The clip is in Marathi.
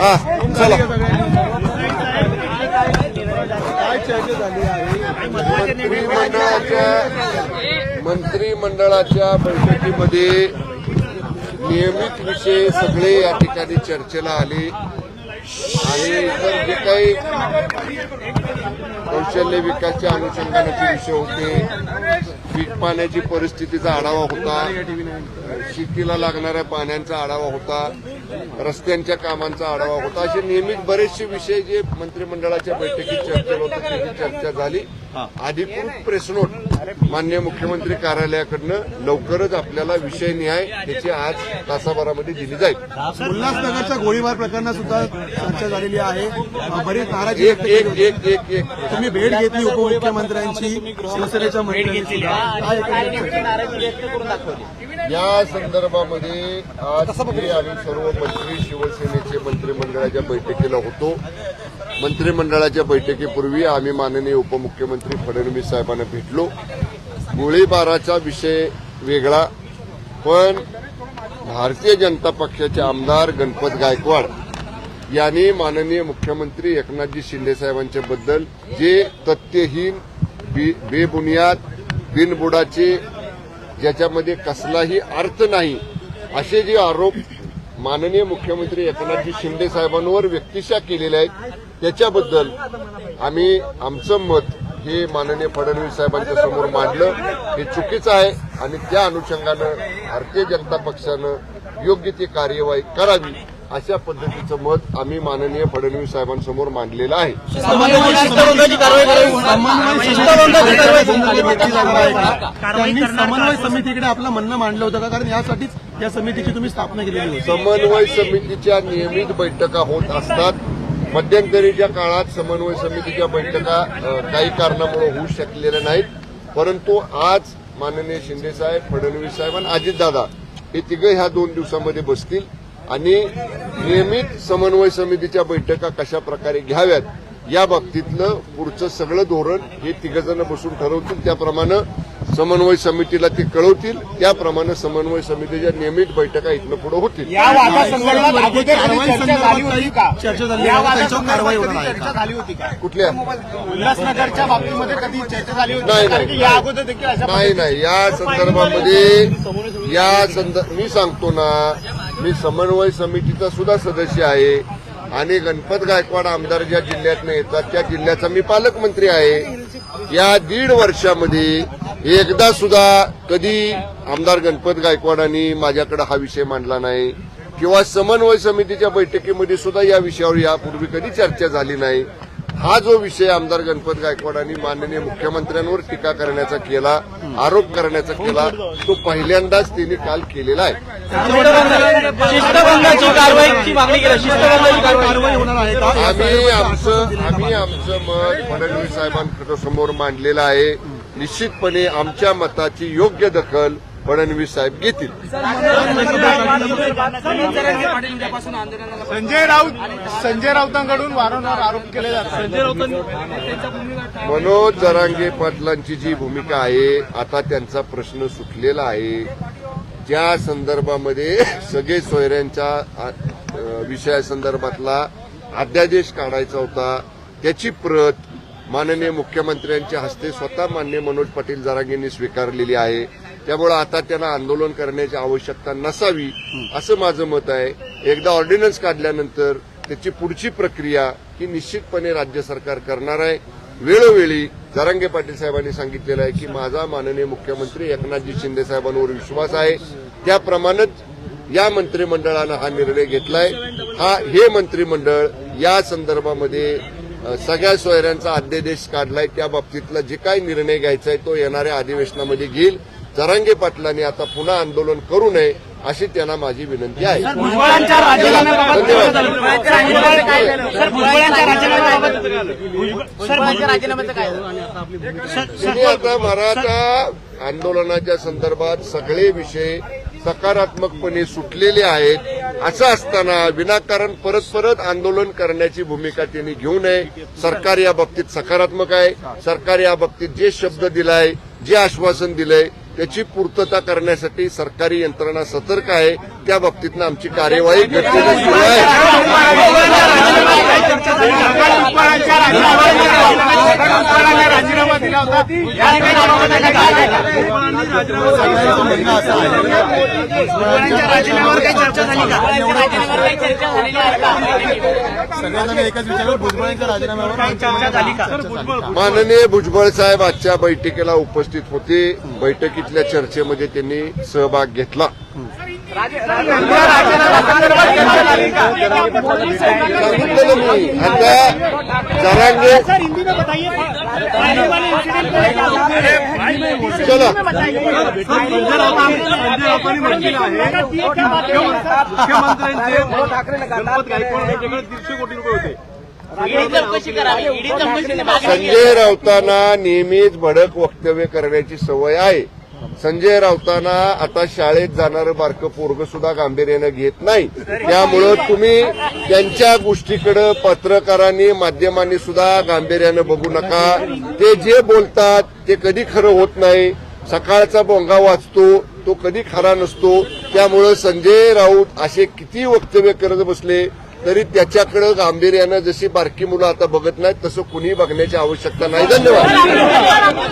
हा चला. मंत्रिमंडळाच्या मंत्रिमंडळाच्या बैठकीमध्ये नियमित विषय सगळे या ठिकाणी चर्चेला आले. आणि इतर जे काही कौशल्य विकासच्या अनुषंगानाचे विषय होते पीक पाण्याची परिस्थितीचा आढावा होता शेतीला लागणाऱ्या पाण्याचा आढावा होता रस्त्यांच्या कामांचा आढावा होता. असे नियमित बरेचसे विषय जे मंत्रिमंडळाच्या बैठकीत चर्चेला होते त्याची चर्चा झाली. अधिकृत प्रेसनोट मान्य मुख्यमंत्री कार्यालयाकडनं लवकरच आपल्याला विषय निहाय त्याची आज तासाभरामध्ये दिली जाईल. उल्हासनगरच्या गोळीबार प्रकरणात सुद्धा चर्चा झालेली आहे. बरीच नाराजी एक एक. एक एक एक. तुम्ही भेट घेतली उपमुख्यमंत्र्यांची शिवसेनेच्या या संदर्भामध्ये आज आणि सर्व मंत्री शिवसेनेचे मंत्रिमंडळाच्या बैठकीला होतो. मंत्रिमंडळाच्या बैठकीपूर्वी आम्ही माननीय उपमुख्यमंत्री फडणवीस साहेबांना भेटलो. गोळीबाराचा विषय वेगळा पण भारतीय जनता पक्षाचे आमदार गणपत गायकवाड यांनी माननीय मुख्यमंत्री एकनाथजी शिंदे साहेबांच्या बद्दल जे तथ्यहीन बे- बेबुनियाद बिनबुडाचे ज्याच्यामध्ये कसलाही अर्थ नाही असे जे आरोप माननीय मुख्यमंत्री एकनाथजी शिंदे साहेबांवर व्यक्तिशा केलेले आहेत त्याच्याबद्दल आम्ही आमचं मत हे माननीय फडणवीस साहेबांच्या समोर मांडलं हे चुकीचं आहे आणि त्या अनुषंगानं भारतीय जनता पक्षानं योग्य ती कार्यवाही करावी अशा पद्धतीचं मत आम्ही माननीय फडणवीस साहेबांसमोर मांडलेलं आहे समन्वय समितीकडे आपलं म्हणणं मांडलं होतं का कारण यासाठीच या समितीची तुम्ही स्थापना केलेली होती. समन्वय समितीच्या नियमित बैठका होत असतात. मध्यंतरीच्या काळात समन्वय समितीच्या बैठका काही कारणामुळे होऊ शकलेल्या नाहीत. परंतु आज माननीय शिंदेसाहेब फडणवीस साहेब आणि अजितदादा हे तिघं ह्या दोन दिवसामध्ये बसतील आणि नियमित समन्वय समितीच्या बैठका कशा प्रकारे घ्याव्यात या बाबतीतलं पुढचं सगळं धोरण हे तिघजण बसून ठरवतील. त्याप्रमाणे समन्वय समितीला ते कळवतील. त्याप्रमाणे समन्वय समितीच्या नियमित बैठका इथनं पुढे होतील. कुठल्या? उल्हासनगरच्या बाबतीमध्ये कधी चर्चा झाली होती? नाही, का? कारण नाही. की या अगोदर देखील अशा नाही नाही. या संदर्भामध्ये या संदर्भ मी सांगतो ना मी समन्वय समितीचा सुद्धा सदस्य आहे आणि गणपत गायकवाड आमदार ज्या जिल्ह्यातनं येतात त्या जिल्ह्याचा मी पालकमंत्री आहे. या दीड वर्षामध्ये एकदा सुद्धा कधी आमदार गणपत गायकवाडांनी माझ्याकडे हा विषय मांडला नाही किंवा समन्वय समितीच्या बैठकीमध्ये सुद्धा या विषयावर यापूर्वी कधी चर्चा झाली नाही हा जो विषय आमदार गणपत गायकवाडांनी माननीय मुख्यमंत्र्यांवर टीका करण्याचा केला आरोप करण्याचा केला तो पहिल्यांदाच त्यांनी काल केलेला आहे. आम्ही आमचं आम्ही आमचं मत फडणवीस साहेबांसमोर मांडलेलं आहे. निश्चितपणे आमच्या मताची योग्य दखल फडणवीस साहेब घेतील. संजय राऊत संजय राऊतांकडून वारंवार आरोप केले जातात. संजय मनोज जरांगे पाटलांची जी भूमिका आहे आता त्यांचा प्रश्न सुटलेला आहे. ज्या संदर्भामध्ये सगळे सोयऱ्यांच्या विषयासंदर्भातला अध्यादेश काढायचा होता त्याची प्रत माननीय मुख्यमंत्र्यांच्या हस्ते स्वतः मान्य मनोज पाटील जरांगेंनी स्वीकारलेली आहे. त्यामुळे आता त्यांना आंदोलन करण्याची आवश्यकता नसावी असं माझं मत आहे. एकदा ऑर्डिनन्स काढल्यानंतर त्याची पुढची प्रक्रिया ही निश्चितपणे राज्य सरकार करणार आहे. वेळोवेळी जरांगे पाटील साहेबांनी सांगितलेलं आहे की माझा माननीय मुख्यमंत्री एकनाथजी शिंदे साहेबांवर विश्वास आहे. त्याप्रमाणेच या मंत्रिमंडळानं हा निर्णय घेतलाय. हा हे मंत्रिमंडळ या संदर्भामध्ये सगळ्या सोयऱ्यांचा अध्यादेश काढलाय. त्या बाबतीतला जे काही निर्णय घ्यायचा आहे तो येणाऱ्या अधिवेशनामध्ये घेईल. जरांगे पाटलांनी आता पुन्हा आंदोलन करू नये अशी त्यांना माझी विनंती आहे. धन्यवाद. आता मराठा आंदोलनाच्या संदर्भात सगळे विषय सकारात्मकपणे सुटलेले आहेत. असं असताना विनाकारण परत परत आंदोलन करण्याची भूमिका त्यांनी घेऊ नये. सरकार या बाबतीत सकारात्मक आहे. सरकार या बाबतीत जे शब्द दिलाय जे आश्वासन दिलंय त्याची पूर्तता करण्यासाठी सरकारी यंत्रणा सतर्क आहे. त्या बाबतीतनं आमची कार्यवाही गतीनं सुरू आहे. माननीय भुजबळ साहेब आजच्या बैठकीला उपस्थित होते. बैठकीतल्या चर्चेमध्ये त्यांनी सहभाग घेतला. आता जरांगे चला. संजय राऊतांना नेहमीच भडक वक्तव्य करण्याची सवय आहे. संजय राऊतांना आता शाळेत जाणारं बारकं पोरग सुद्धा गांभीर्यानं घेत नाही. त्यामुळं तुम्ही त्यांच्या गोष्टीकडे पत्रकारांनी माध्यमांनी सुद्धा गांभीर्यानं बघू नका. ते जे बोलतात ते कधी खरं होत नाही. सकाळचा बोंगा वाचतो तो कधी खरा नसतो. त्यामुळं संजय राऊत असे किती वक्तव्य करत बसले तरी त्याच्याकडे गांभीर्यानं जशी बारकी मुलं आता बघत नाहीत तसं कुणी बघण्याची आवश्यकता नाही. धन्यवाद.